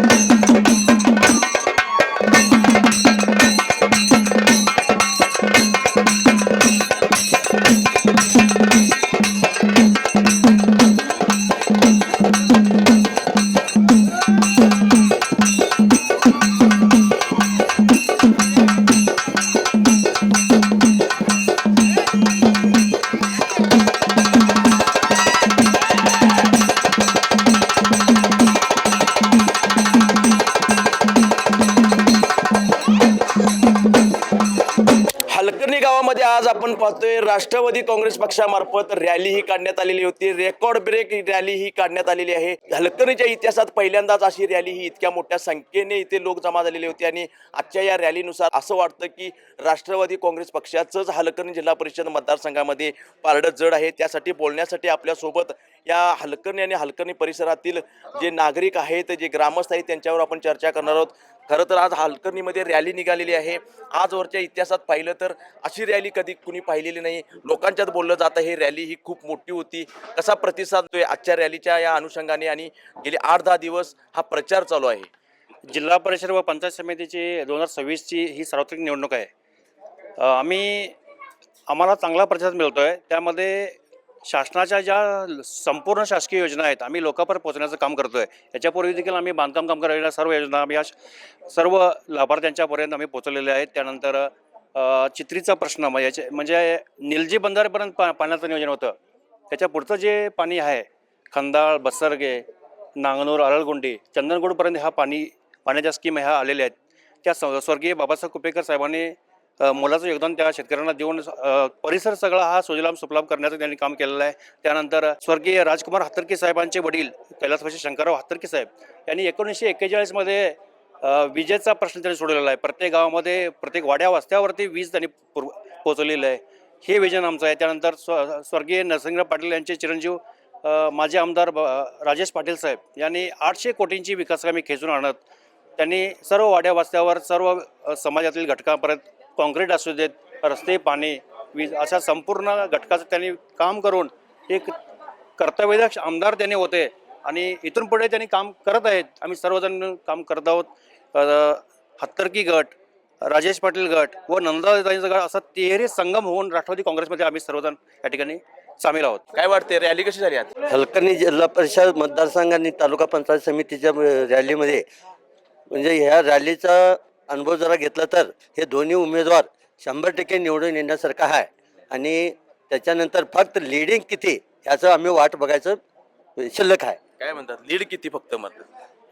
Mm-hmm. पाहतोय राष्ट्रवादी काँग्रेस पक्षामार्फत rally ही काढण्यात आलेली होती. रेकॉर्ड ब्रेक रॅली ही काढण्यात आलेली आहे. हलकणीच्या इतिहासात पहिल्यांदाच अशी रॅली ही इतक्या मोठ्या संख्येने इथे लोक जमा झालेले होते आणि आजच्या या रॅलीनुसार असं वाटतं की राष्ट्रवादी काँग्रेस पक्षाचंच हलकर्णी जिल्हा परिषद मतदारसंघामध्ये पारडं जड आहे. त्यासाठी बोलण्यासाठी आपल्यासोबत या हलकणी आणि हलकणी परिसरातील जे नागरिक आहेत जे ग्रामस्थ आहेत त्यांच्यावर आपण चर्चा करणार आहोत. खरं तर आज हलकर्णीमध्ये रॅली निघालेली आहे. आजवरच्या इतिहासात पाहिलं तर अशी रॅली कधी कुणी पाहिलेली नाही. लोकांच्यात बोललं जातं हे रॅली ही खूप मोठी होती. कसा प्रतिसाद होतोय आजच्या रॅलीच्या या अनुषंगाने आणि गेले आठ दहा दिवस हा प्रचार चालू आहे. जिल्हा परिषद व पंचायत समितीची दोन हजार सव्वीसची ही सार्वत्रिक निवडणूक आहे. आम्ही आम्हाला चांगला प्रतिसाद मिळतो आहे त्यामध्ये शासनाच्या ज्या संपूर्ण शासकीय योजना आहेत आम्ही लोकांपर्यंत पोहोचण्याचं काम करतो आहे याच्यापूर्वी देखील आम्ही बांधकाम कामगार सर्व योजना आम्ही या सर्व लाभार्थ्यांच्यापर्यंत आम्ही पोचवलेल्या आहेत. त्यानंतर चित्रीचा प्रश्न म्हणजे याचे- म्हणजे निलजी बंधारेपर्यंत पा पाण्याचं नियोजन होतं. त्याच्या पुढचं जे पाणी आहे खंदाळ बसरगे नांगनूर अरळगुंडी चंदनगुडपर्यंत ह्या पाणी पाण्याच्या स्कीम ह्या आलेल्या आहेत. त्या स्वर्गीय बाबासाहेब कुपेकर साहेबांनी मोलाचं योगदान त्या शेतकऱ्यांना देऊन परिसर सगळा हा सुजलाम सुफलाम करण्याचं त्यांनी काम केलेलं आहे. त्यानंतर स्वर्गीय राजकुमार हातर्की साहेबांचे वडील कैलासवासी शंकरराव हातर्की साहेब यांनी एकोणीसशे एक्केचाळीसमध्ये विजेचा प्रश्न त्यांनी सोडवलेला आहे. प्रत्येक गावामध्ये प्रत्येक वाड्या वस्त्यावरती वीज त्यांनी पुरव पोचवलेलं आहे. हे विजन आमचं आहे. त्यानंतर स्व स्वर्गीय नरसिंहराव पाटील यांचे चिरंजीव माजे माजी आमदार ब- राजेश पाटील साहेब यांनी आठशे कोटींची विकासकामी खेचून आणत त्यांनी सर्व वाड्या वस्त्यावर सर्व समाजातील घटकांपर्यंत कॉन्क्रीट असू देत रस्ते पाणी वीज अशा संपूर्ण घटकाचं त्यांनी काम करून एक कर्तव्यदक्ष आमदार त्यांनी होते. आणि इथून पुढे त्यांनी काम करत आहेत. आम्ही सर्वजण काम करत आहोत. हत्तरकी गट राजेश पाटील गट व नंदाताईंचा गट असा तिहेरी संगम होऊन राष्ट्रवादी काँग्रेसमध्ये आम्ही सर्वजण या ठिकाणी सामील आहोत. काय वाटते रॅली कशी झाली आज? हलकर्णी जिल्हा परिषद मतदारसंघ आणि तालुका पंचायत समितीच्या रॅलीमध्ये म्हणजे ह्या रॅलीचा अनुभव जरा घेतला तर हे दोन्ही उमेदवार शंभर टक्के निवडून येण्यासारखं आहे. आणि त्याच्यानंतर फक्त लिडिंग किती ह्याचं आम्ही वाट बघायचं शिल्लक आहे. काय म्हणतात? लीड किती फक्त मत?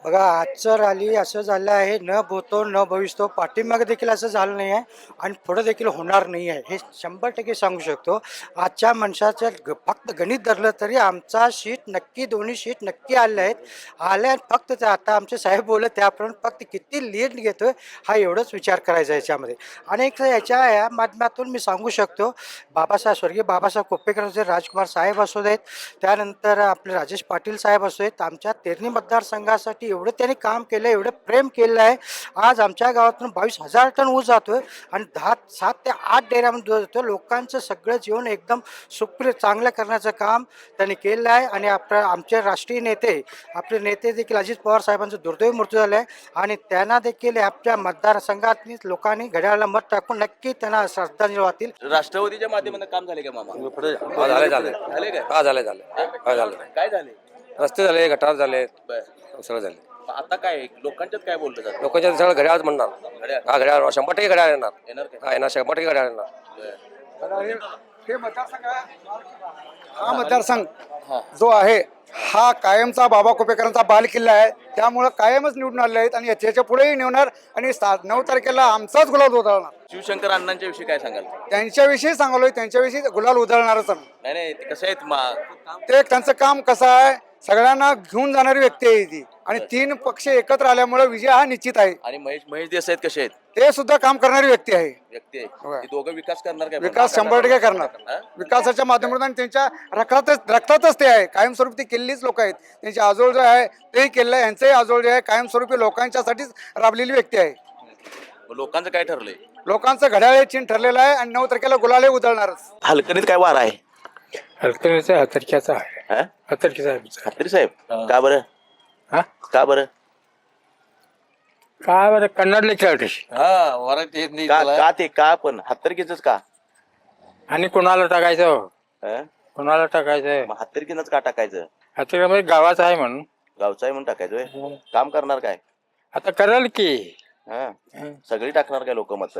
बघा आजचं रॅली असं झालं आहे न भूतो न भविष्यतो पाठीमागे देखील असं झालं नाही आहे आणि पुढं देखील होणार नाही आहे. हे शंभर टक्के सांगू शकतो. आजच्या माणसाचं ग- फक्त गणित धरलं तरी आमचा शीट नक्की दोन्ही शीट नक्की आले आहेत. आले फक्त ते आता आमचे साहेब बोलत त्याप्रमाणे फक्त किती लीड घेतो हा एवढंच विचार करायचा याच्यामध्ये. आणि एक याच्या या माध्यमातून मी सांगू शकतो बाबासाहेब स्वर्गीय बाबासाहेब कोपेकर असू देत, राजकुमार साहेब असू देत त्यानंतर आपले राजेश पाटील साहेब असू देत आमच्या तेरणी मतदारसंघासाठी एवढं त्यांनी काम केलं एवढं प्रेम केलं आहे. आज आमच्या गावातून बावीस हजार टन ऊस जातोय आणि दहा सात ते आठ डेऱ्यामध्ये दूध जातो लोकांचं सगळं जीवन एकदम सुप्रिय चांगलं करण्याचं काम त्यांनी केलं आहे. आणि आपल्या आमचे राष्ट्रीय नेते आपले नेते देखील अजित पवार साहेबांचं दुर्दैवी मृत्यू झालं आहे आणि त्यांना देखील आपल्या मतदारसंघात लोकांनी घड्याळाला मत टाकून नक्की त्यांना श्रद्धांजली वाहतील. राष्ट्रवादीच्या माध्यमातून काम झाले का मामा? झाले झाले झाले काय झाले झाले काय झाले रस्ते झाले गटार झाले बर. सगळं झाले. आता काय लोकांच्यात काय बोललं जातं? लोकांच्या सगळं घड्याळच म्हणणार. घड्याळ. हा घड्याळ शंभर टक्के घड्याळ येणार. येणार काय हा येणार शंभर टक्के घड्याळ येणार. हे मतदारसंघ हा मतदारसंघ जो आहे हा कायमचा बाबा कुपेकरांचा बाल किल्ला आहे. त्यामुळं कायमच निवडून आले आहेत आणि याच्या पुढेही निवडणार आणि सात नऊ तारखेला आमचाच गुलाल उधळणार. शिवशंकर अण्णांच्या विषयी काय सांगाल? त्यांच्याविषयी सांगलोय त्यांच्याविषयी गुलाल उधळणारच आम्ही. नाही नाही ते कसं आहेत मा- ते त्यांचं काम कसं आहे सगळ्यांना घेऊन जाणारी व्यक्ती आहे ती. आणि तीन पक्ष एकत्र आल्यामुळे विजय हा निश्चित आहे. आणि महेश महेश देसाई आहेत कसे आहेत? ते सुद्धा काम करणारी व्यक्ती आहे. व्यक्ती आहे. ते दोघं विकास करणार काय? विकास शंभर टक्के करणार. हा? विकासाच्या माध्यमातून आणि त्यांच्या रक्तातच रक्तातच ते आहे. कायमस्वरूपी ते केलेलीच लोक आहेत. त्यांचे आजोळ जे आहे तेही केलेलं आहे. यांचंही आजोळ जे आहे कायमस्वरूपी लोकांच्यासाठीच राबलेली व्यक्ती आहे. मग लोकांचं काय ठरलंय? लोकांचं घड्याळ चिन्ह ठरलेलं आहे आणि नऊ तारखेला गुलाले उधळणारच. हलकणीत काय वार आहे? हलकणीचा हतरक्याचा आहे हा? खात्री साहेब का बरं हा? का बरं काय बरं कन्नडले खेळते हा मराठी येत नाही का त्याला. का ते का पण हत्तरकीच का आणि कोणाला टाकायचं? हं? कोणाला टाकायचं? मग हत्तरकीनच का टाकायचं? आता म्हणजे गावाचं आहे म्हणून. गावचा आहे म्हणून टाकायचं होय? काम करणार काय? आता करेल की. हं? हं. सगळी टाकणार काय लोक मत?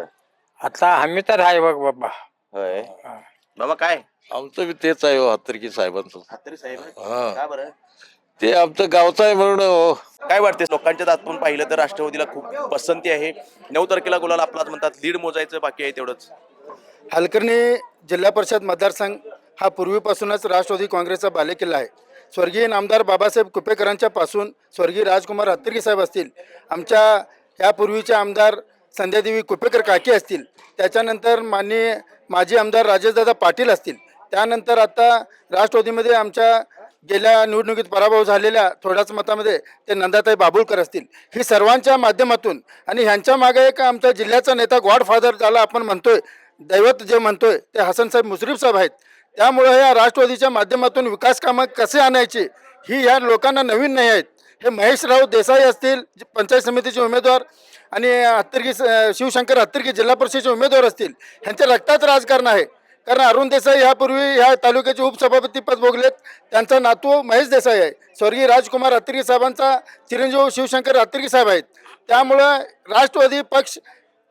आता आम्ही तर आहे बघ बाबा. होय. हा. बाबा काय? आमचं बी तेच आहे हो हत्तरकी साहेबांचं. हत्तरी साहेब? हा. का बरं? ते आमचं गावचं आहे म्हणून हो. काय वाटते लोकांच्या दातून पाहिलं तर राष्ट्रवादीला खूप पसंती आहे. नऊ तारखेला गुलाल आपलाच म्हणतात लीड मोजायचं बाकी आहे तेवढंच. हलकर्णी जिल्हा परिषद मतदारसंघ हा पूर्वीपासूनच राष्ट्रवादी काँग्रेसचा बालेकिल्ला आहे. स्वर्गीय नामदार बाबासाहेब कुपेकरांच्या पासून स्वर्गीय राजकुमार हत्तरगी साहेब असतील. आमच्या यापूर्वीचे आमदार संध्यादेवी कुपेकर काकी असतील. त्याच्यानंतर माननीय माजी आमदार राजेशदादा पाटील असतील. त्यानंतर आता राष्ट्रवादीमध्ये आमच्या गेल्या निवडणुकीत पराभव झालेल्या थोड्याच मतामध्ये ते नंदाताई बाबुळकर असतील. ही सर्वांच्या माध्यमातून आणि ह्यांच्या मागे एक आमच्या जिल्ह्याचा नेता गॉडफादर ज्याला आपण म्हणतोय दैवत जे म्हणतोय ते हसनसाहेब मुश्रीफ साहेब आहेत. त्यामुळे या राष्ट्रवादीच्या माध्यमातून विकास कामं कसे आणायची ही या लोकांना नवीन नाही आहेत. हे महेशराव देसाई असतील जे पंचायत समितीचे उमेदवार आणि हत्तरगी स- शिवशंकर हत्तरगी जिल्हा परिषदेचे उमेदवार असतील ह्यांच्या रक्तात राजकारण आहे. कारण अरुण देसाई ह्यापूर्वी ह्या तालुक्याचे उपसभापती पद भोगलेत. त्यांचा नातू महेश देसाई आहे. स्वर्गीय राजकुमार हत्तरगी साहेबांचा चिरंजीव शिवशंकर हत्तरगी साहेब आहेत. त्यामुळं राष्ट्रवादी पक्ष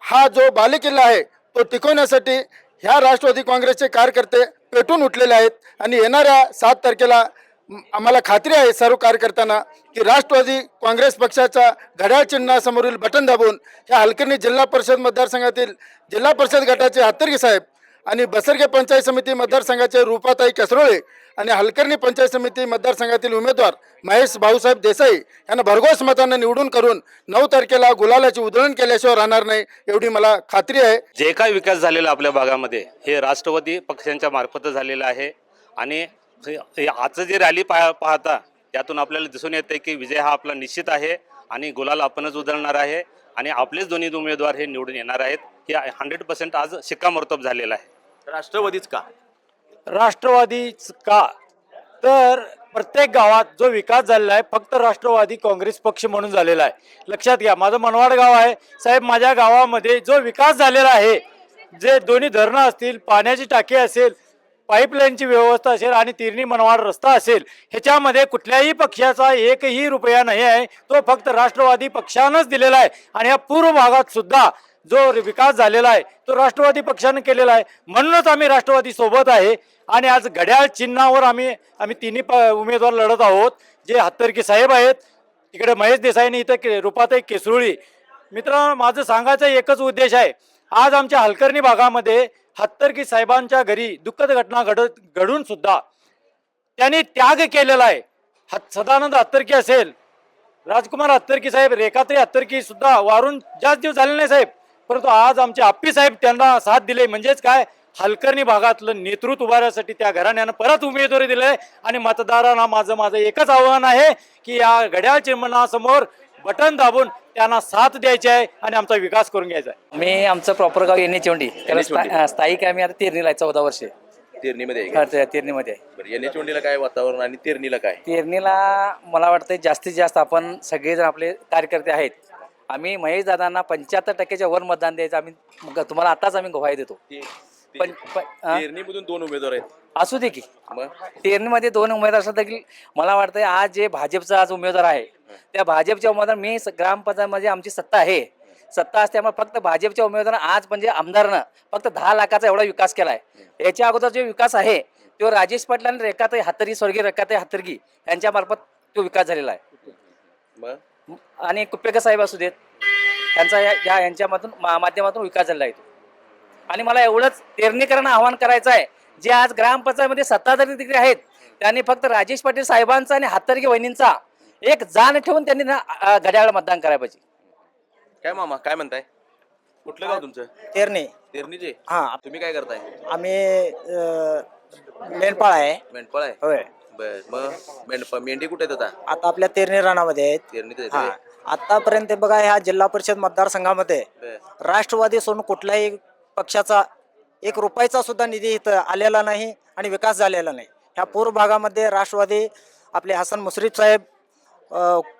हा जो बालेकिल्ला आहे तो टिकवण्यासाठी ह्या राष्ट्रवादी काँग्रेसचे कार्यकर्ते पेटून उठलेले आहेत. आणि येणाऱ्या सात तारखेला आम्हाला खात्री आहे सर्व कार्यकर्त्यांना की राष्ट्रवादी काँग्रेस पक्षाच्या घड्याळ चिन्हासमोरील बटन दाबून ह्या हलकर्णी जिल्हा परिषद मतदारसंघातील जिल्हा परिषद गटाचे हत्तरगे साहेब आणि बसरगे पंचायत समिती मतदारसंघाचे रूपाताई कसरोळे आणि हलकर्णी पंचायत समिती मतदारसंघातील उमेदवार महेश भाऊसाहेब देसाई यांना भरघोस मतांना निवडून करून नऊ तारखेला गुलालाची उधळण केल्याशिवाय राहणार नाही एवढी मला खात्री आहे. जे काय विकास झालेला आपल्या भागामध्ये हे राष्ट्रवादी पक्षांच्या मार्फत झालेलं आहे आणि आजचं जे रॅली पा पाहता त्यातून आपल्याला दिसून येते की विजय हा आपला निश्चित आहे आणि गुलाल आपणच उधळणार आहे आणि आपलेच दोन्ही उमेदवार हे निवडून येणार आहेत. हे हंड्रेड पर्सेंट आज शिक्कामोर्तब झालेलं आहे. राष्ट्रवादीच का? राष्ट्रवादीच का? तर प्रत्येक गावात जो विकास झालेला आहे फक्त राष्ट्रवादी काँग्रेस पक्ष म्हणून झालेला आहे. लक्षात घ्या माझं मनवाड गाव आहे. साहेब माझ्या गावामध्ये जो विकास झालेला आहे जे दोन्ही धरणं असतील पाण्याची टाकी असेल पाईपलाईनची व्यवस्था असेल आणि तिरणी मनवाड रस्ता असेल ह्याच्यामध्ये कुठल्याही पक्षाचा एकही रुपया नाही आहे. तो फक्त राष्ट्रवादी पक्षानंच दिलेला आहे. आणि या पूर्व भागात सुद्धा जो विकास झालेला आहे तो राष्ट्रवादी पक्षानं केलेला आहे. म्हणूनच आम्ही राष्ट्रवादी सोबत आहे. आणि आज घड्याळ चिन्हावर आम्ही आम्ही तिन्ही प उमेदवार लढत आहोत. जे हत्तरकी साहेब आहेत तिकडे महेश देसाईने इथं के रुपाताई केसरुळी. मित्रांनो माझं सांगायचं एकच उद्देश आहे. आज आमच्या हलकर्णी भागामध्ये हत्तरकी साहेबांच्या घरी दुःखद घटना घडत घडून सुद्धा त्यांनी त्याग केलेला आहे. हत सदानंद हत्तरकी असेल. राजकुमार हत्तरकी साहेब रेखात्री हत्तरकी सुद्धा वारून जास्त दिवस झाले नाही साहेब. परंतु आज आमचे आप्पी साहेब त्यांना साथ दिले. म्हणजेच काय? हलकर्णी भागातलं नेतृत्व उभारण्यासाठी त्या घराण्यानं परत उमेदवारी दिले आणि मतदारांना माझं माझं एकच आव्हान आहे की या घड्याळ चिन्हासमोर बटन दाबून त्यांना साथ द्यायची आहे आणि आमचा विकास करून घ्यायचा आहे. मी आमचं प्रॉपर गाव येणे चोंडी. त्याला चोंडी. स्था- स्थायिक आम्ही आता तेरणीला आहे चौदा वर्षे. तेरणीमध्ये आहे का? हा, ते- तेरणीमध्ये आहे. बरं येणे चोंडीला काय वातावरण आणि तेरणीला काय? तेरणीला मला वाटतं जास्तीत जास्त आपण सगळेजण आपले कार्यकर्ते आहेत. आम्ही महेश दादांना पंच्याहत्तर टक्क्याच्या वर मतदान द्यायचं. आम्ही मग तुम्हाला आताच आम्ही ग्वाही देतो. पण हा? दोन उमेदवार आहेत. असू दे की. मग? तेरणीमध्ये दोन उमेदवार असतात देखील मला वाटतं आज जे भाजपचा आज उमेदवार आहे त्या भाजपच्या उमेदवार मी स- ग्रामपंचायतमध्ये आमची सत्ता आहे. सत्ता असल्यामुळे फक्त भाजपच्या उमेदवारांना आज म्हणजे आमदारनं फक्त दहा लाखाचा एवढा विकास केला आहे याच्या अगोदर जो विकास आहे तो राजेश पाटील आणि रेखाताई हातर्गी स्वर्गीय रेखाताई हातर्गी यांच्या मार्फत तो विकास झालेला आहे. मग? आणि कुप्पेकर साहेब असू देत त्यांचा या या मा- माध्यमातून विकास झालेला आहे तो. आणि मला एवढंच पेरणीकरांना आवाहन करायचं आहे. जे आज ग्रामपंचायतमध्ये सत्ताधारी तिकडे आहेत त्यांनी फक्त राजेश पाटील साहेबांचा आणि हातर्गी वहिनींचा एक जाण ठेवून त्यांनी ना घड्याळ मतदान करायला पाहिजे. काय मामा काय म्हणताय? कुठलं गाव तुमचं? तेरणे तेरणीचे हा. तुम्ही काय करताय? आम्ही मेंढपाळ आहे. मेंढपाळ आहे? होय. बर मग मेंढपा मेंढी कुठे आहेत आता? आता आपल्या तेरणे रानामध्ये आहेत. तेरणीत आहेत हा. होय? आतापर्यंत बघा ह्या जिल्हा परिषद मतदारसंघामध्ये बर. राष्ट्रवादी सोडून कुठल्याही पक्षाचा एक रुपयाचा सुद्धा निधी इथं आलेला नाही आणि विकास झालेला नाही. ह्या पूर्व भागामध्ये राष्ट्रवादी आपले हसन मुश्रीफ साहेब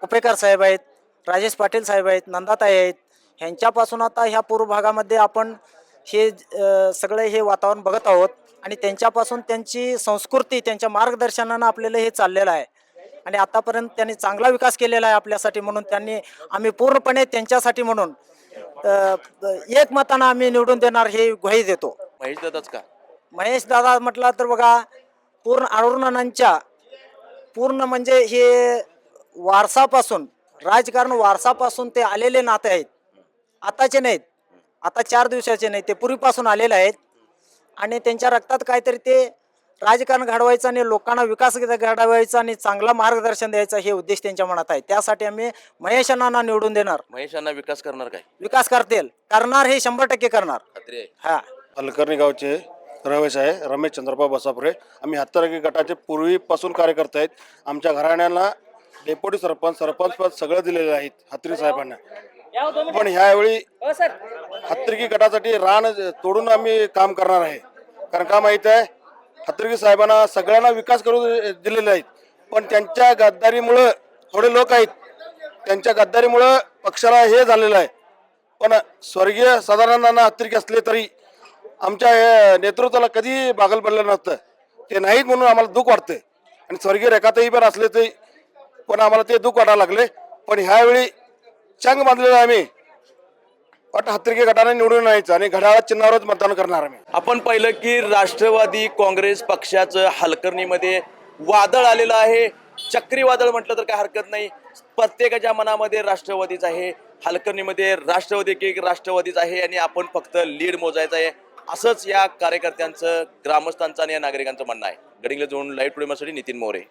कुपेकर साहेब आहेत राजेश पाटील साहेब आहेत नंदाताई आहेत ह्यांच्यापासून आता ह्या पूर्व भागामध्ये आपण हे सगळे हे वातावरण बघत आहोत आणि त्यांच्यापासून त्यांची संस्कृती त्यांच्या मार्गदर्शनानं आपल्याला हे चाललेलं आहे. आणि आतापर्यंत त्यांनी चांगला विकास केलेला आहे आपल्यासाठी म्हणून त्यांनी आम्ही पूर्णपणे त्यांच्यासाठी म्हणून एक मतानं आम्ही निवडून देणार हे ग्वाही देतो. महेश दादाच का? महेश दादा म्हटलं तर बघा पूर्ण अरुणांच्या पूर्ण म्हणजे हे वारसापासून राजकारण वारसापासून ते आलेले नाते आहेत. आताचे नाहीत. आता चार दिवसाचे नाहीत ते पूर्वीपासून आलेले आहेत. आणि त्यांच्या रक्तात काहीतरी ते राजकारण घडवायचं आणि लोकांना विकास घडवायचा आणि चांगला मार्गदर्शन द्यायचा हे उद्देश त्यांच्या मनात आहे. त्यासाठी आम्ही महेश अण्णांना निवडून देणार. महेशांना विकास करणार काय? विकास करतील. करणार हे शंभर टक्के करणार. खात्री आहे. हा. हलकर्णी गावचे रमेश आहे रमेश चंद्रबा बसापुरे. आम्ही हत्तरगी गटाचे पूर्वीपासून कार्यकर्ते आहेत. आमच्या घराण्याला डेप्युटी सरपंच सरपंच पद सगळं दिलेलं आहेत हत्तरी साहेबांना. पण ह्यावेळी हत्तरगी गटासाठी रान तोडून आम्ही काम करणार आहे. कारण का माहीत आहे? हत्तरगी साहेबांना सगळ्यांना विकास करू दिलेले आहेत. पण त्यांच्या गद्दारीमुळं थोडे लोक आहेत. त्यांच्या गद्दारीमुळं पक्षाला हे झालेलं आहे. पण स्वर्गीय सदानंदांना हत्तरगी असले तरी आमच्या नेतृत्वाला कधी बागल पडलं नसतं ते नाहीत म्हणून आम्हाला दुःख वाटतं आणि स्वर्गीय रेखाताई पण असले तरी पण आम्हाला ते दुःख वाटायला लागले. पण ह्यावेळी चंग बांधलेलं आहे आम्ही. पण हत्तरगी गटाने निवडून यायचं आणि घड्याळा चिन्हावरच मतदान करणार आम्ही. आपण पाहिलं की राष्ट्रवादी काँग्रेस पक्षाचं हलकर्णीमध्ये वादळ आलेलं आहे. चक्रीवादळ म्हटलं तर काय हरकत नाही. प्रत्येकाच्या मनामध्ये राष्ट्रवादीच आहे. हलकर्णीमध्ये राष्ट्रवादी की राष्ट्रवादीच आहे आणि आपण फक्त लीड मोजायचं आहे. असंच या कार्यकर्त्यांचं ग्रामस्थांचं आणि या नागरिकांचं म्हणणं आहे. गडिंगला जोडून लाईव्ह टुडेसाठी नितीन मोरे.